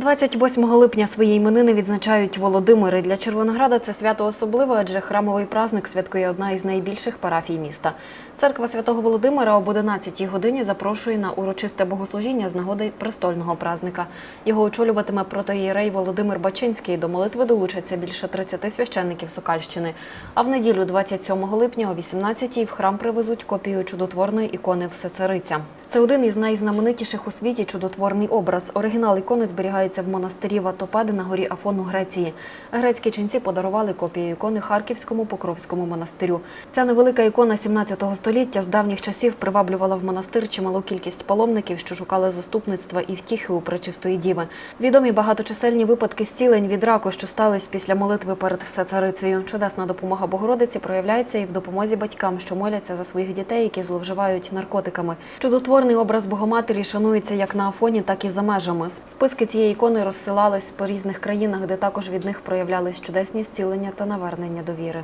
28 липня свої іменини відзначають Володимири. Для Червонограда це свято особливе, адже храмовий праздник святкує одна із найбільших парафій міста. Церква святого Володимира об 11 годині запрошує на урочисте богослужіння з нагоди престольного празника. Його очолюватиме протоїрей Володимир Бачинський. До молитви долучаться більше 30 священників Сокальщини. А в неділю, 27 липня о 18-й в храм привезуть копію чудотворної ікони Всецариця. Це один із найзнаменитіших у світі чудотворний образ. Оригінал ікони зберігається в монастирі Ватопади на горі Афон у Греції. Грецькі ченці подарували копію ікони Харківському Покровському монастирю. Ця невелика ікона 17 століття з давніх часів приваблювала в монастир чималу кількість паломників, що шукали заступництва і втіхи у пречистої діви. Відомі багаточисельні випадки зцілень від раку, що стались після молитви перед всецарицею. Чудесна допомога Богородиці проявляється і в допомозі батькам, що моляться за своїх дітей, які зловживають наркотиками. Чудотворний образ Богоматері шанується як на Афоні, так і за межами. Списки цієї ікони розсилались по різних країнах, де також від них проявлялись чудесні зцілення та навернення до віри.